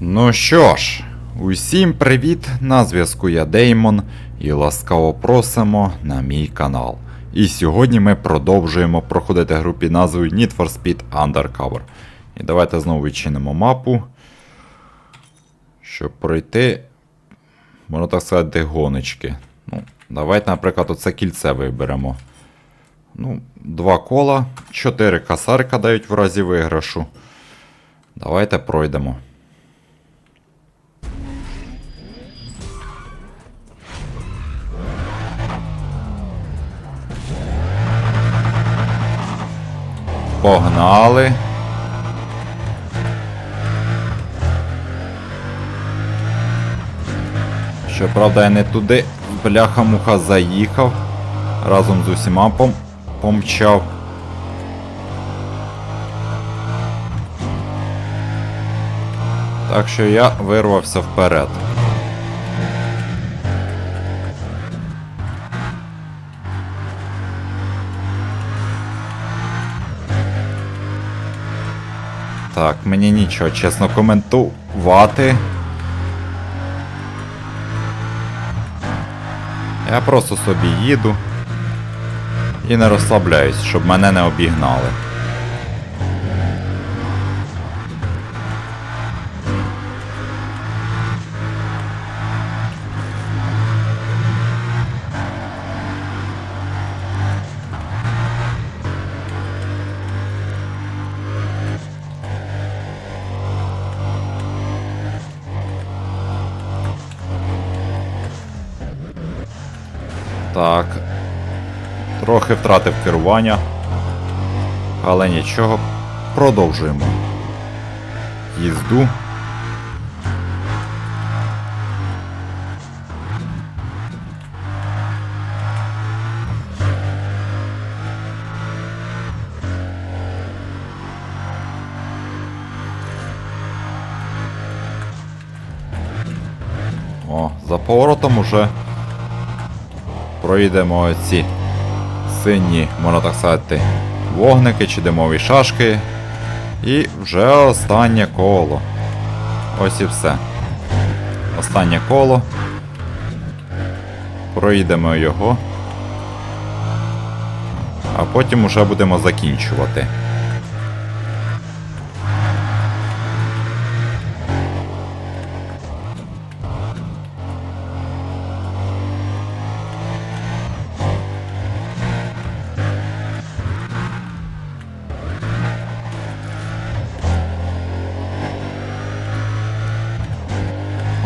Ну що ж, усім привіт! На зв'язку я Деймон і ласкаво просимо на мій канал. І сьогодні ми продовжуємо проходити гру під назвою Need for Speed Undercover. І давайте знову відчинимо мапу. Щоб пройти, можна так сказати, гоночки. Ну, давайте, наприклад, оце кільце виберемо. Ну, два кола, чотири касарика дають в разі виграшу. Давайте пройдемо. Погнали. Щоправда, я не туди бляха-муха заїхав. Разом з усіма пом помчав. Так що я вирвався вперед. Так, мені нічого, чесно, коментувати. Я просто собі їду і не розслабляюсь, щоб мене не обігнали. Так. Трохи втратив керування. Але нічого. Продовжуємо. Їзду. О, за поворотом уже пройдемо ці сині, можна так сказати, вогники чи димові шашки. І вже останнє коло. Ось і все. Останнє коло. Пройдемо його. А потім уже будемо закінчувати.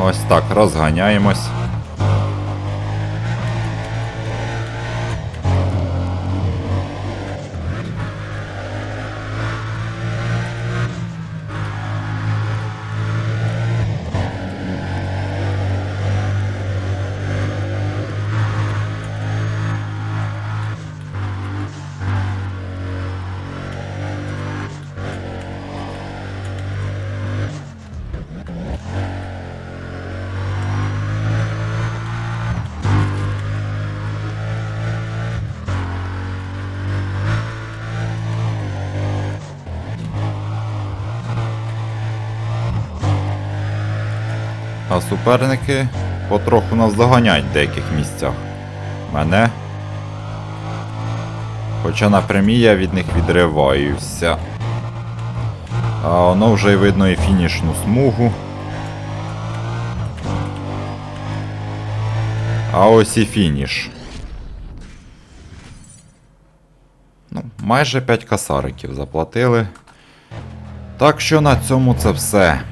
Ось так, розганяємось. А суперники потроху нас доганяють в деяких місцях. Мене. Хоча на прямій я від них відриваюся. А воно вже й видно і фінішну смугу. А ось і фініш. Ну, майже 5 касариків заплатили. Так що на цьому це все.